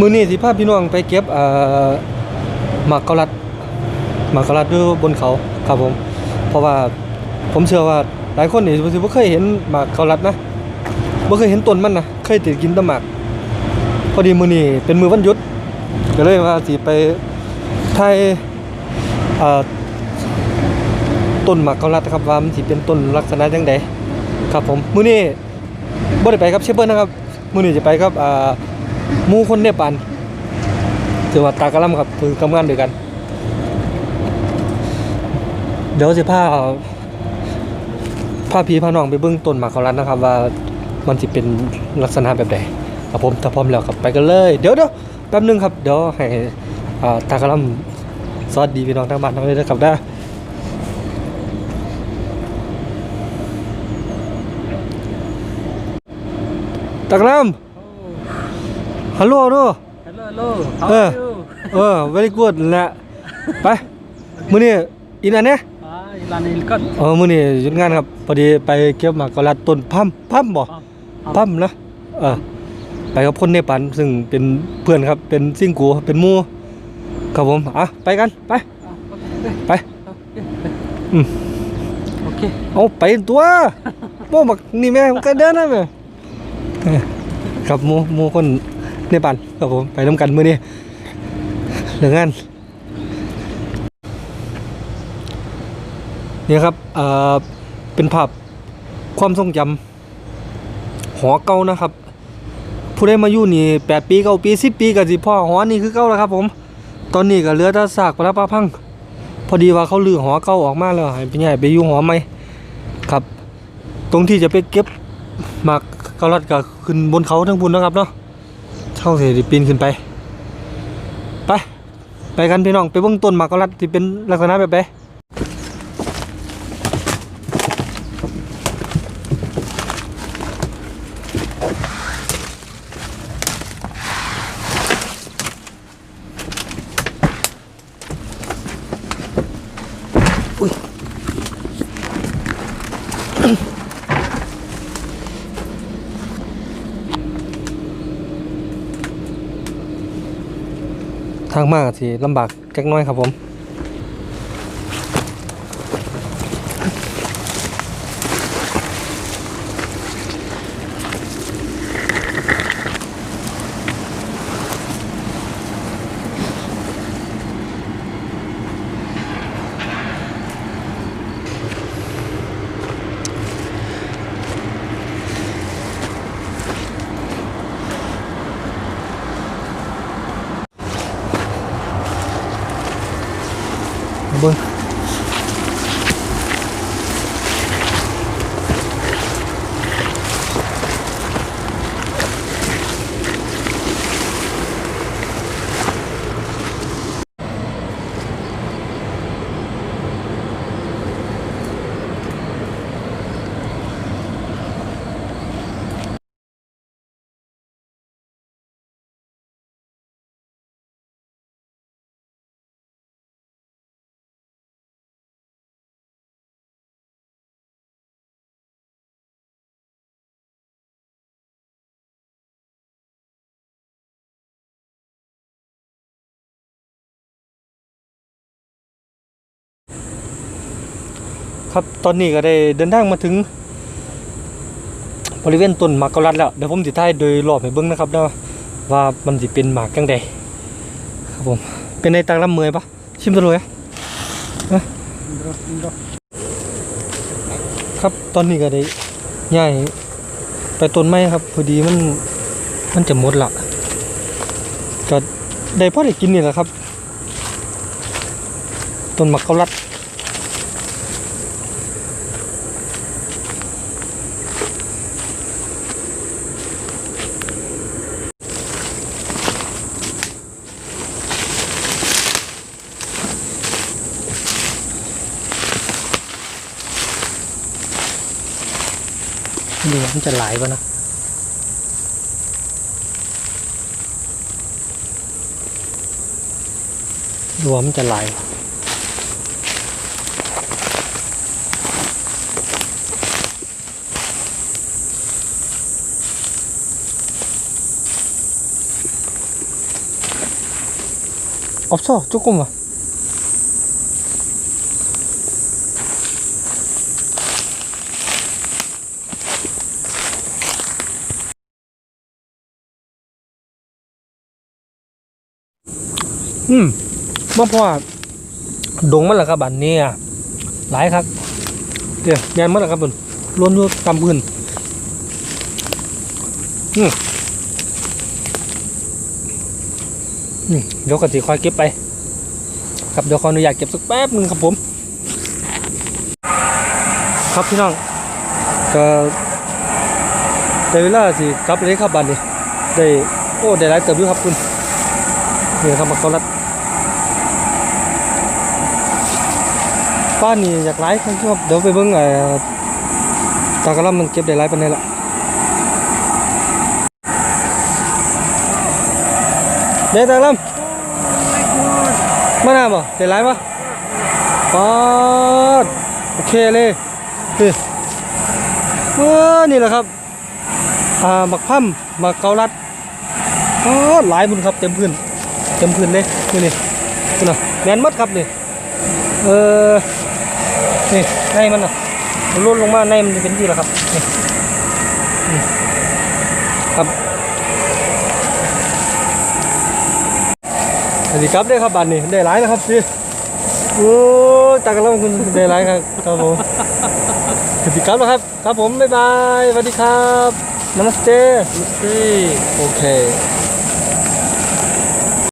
มือนี้สิพาพี่น้องไปเก็บหมากเกาลัดหมากเกาลัดอยู่บนเขาครับผม เพราะว่าผมเชื่อว่าหลายคนนี่สิบ่เคยเห็นหมากเกาลัดนะบ่เคยเห็นต้นมันนะเคยแต่กินต่หมากพอดีมือนี้เป็นมือวันยุดก็เลยว่าสิไปถ่ายต้นหมากเกาลัดครับว่ามันสิเป็นต้นลักษณะจังไดครับผมมือนี้บ่ได้ไปกับเชฟเบิร์นะครับมือนี้จะไปกับอ่า มูคนเนปาลจังหวัดตากะลัมครับคือทำงานด้วยกัน เดี๋ยวจะพาพาพี่พาน้องไปเบื้องต้นหมากเขารัดนะครับ ว่ามันจะเป็นลักษณะแบบใดครับผมถ้าพร้อมแล้วครับไปกันเลย เดี๋ยวเดี๋ยวแป๊บนึงครับเดี๋ยวให้อาตากะลัมสวัสดีพี่น้องทางบ้านทั้งเลยนะครับได้ตากะลัม ฮัลโหลเนาะ Hello, hello. How Uh. are you? เออ very good แหละไปมื้อนี้อีนั่นเนี่ย Ah, Ilan Ilkat. เออมื้อนี้หยุดงานครับพอดีไปเก็บหมากกะลัดต้นพัมพัมบ่ Pam. พัมนะเออไปกับคนเนปาลซึ่งเป็นเพื่อนครับ เป็นซิ่งกูเป็นหมู่ครับผม อะ ไปกัน ไป Ah, okay. ไป อืม Okay. เอาไปตัวโม่บักนี่แม่มันก็เดินได้แม่เออครับหมู่หมู่คน เนปาลครับผมไปนํกันมื้อนี้เรื่องานนี่ครับเอ่อเป็นภาพความทรงจำหอเก่านะครับ ผู้ใดมาอยู่นี่แปดปีเก้าปีสิบปีก็สิพ่อหอนี่คือเก่าแล้วครับผม ตอนนี้ก็เหลือแต่ซากปรักปาพัง พอดีว่าเขาลือหอเก่าออกมาแล้วไปใหญ่ไปอยู่หอใหม่ครับ ตรงที่จะไปเก็บหมากเกาลัดก็ขึ้นบนเขาทั้งบุญนะครับเนาะ เท่าเสียปีนขึ้นไป ไป ไปกันพี่น้องไปเบื้องต้นมากรัดที่เป็นลักษณะแบบไหน ทางมากสิลำบากแก๊กน้อยครับผม เครับ ตอนนี้ก็ได้เดินทางมาถึง บริเวณต้นหมากเกาลัดแล้วเดี๋ยวผมสิถ่ายโดยรอบให้เบิ่งนะครับนะว่ามันสิเป็นหมากจังใดครับผมเป็นในตางลำเมยปะชิมตัวเลยครับตอนนี้ก็ได้ย้ายไปต้นไม้ครับพอดีมันมันจะหมดละก็ได้พอได้กินนี่แหละครับต้นหมากเกาลัด ดูว่ามันจะไหลายปะนะดูว่ามันจะไหลาย 없어 조금만 อืมบ่พอดงมันแหละครับบันนี้อะหลายครับเดี๋ยวแมนมันแหละครับบุญล้วนอยู่ตามพื้นอืมอืมเดี๋ยวกติคอยเก็บไป ครับเดี๋ยวขออนุญาตเก็บสักแป๊บหนึงครับผม ครับพี่น้องก็ได้เวลาสิกลับเลยครับบันนี้ได้โอ้ได้หลายเติบอยู่ครับคุณนี่ครับมาเขารัด ป้านนี่อยากไลฟ์ครับเดี๋ยวไปเบิ่งเอ่อตากระลำมันเก็บได้ไลฟ์ปานใดล่ะเด้ตากระลำมาหน้าบ่ได้ไลฟ์ปะป๊าดโอเคเลยนี่เออนี่แหละครับอ่าหมักพั่มหมักเกาลัดป๊าดหลายบุญครับเต็มพื้นเต็มพื้นเลยนี่นี่นี่นะแน่นมัดครับนี่ เออนี่ในมันอะมันร่นลงมาในมันจะเป็นที่แล้วครับนี่นี่ครับสวัสดีครับได้ครับบัตรนี่ได้หลายแล้วครับพี่โอ้ยตากระล่ำคุณได้หลายครับครับผมสวัสดีครับแล้วครับ ครับผมบ๊ายบายสวัสดีครับนมัสเต Namaste. โอเค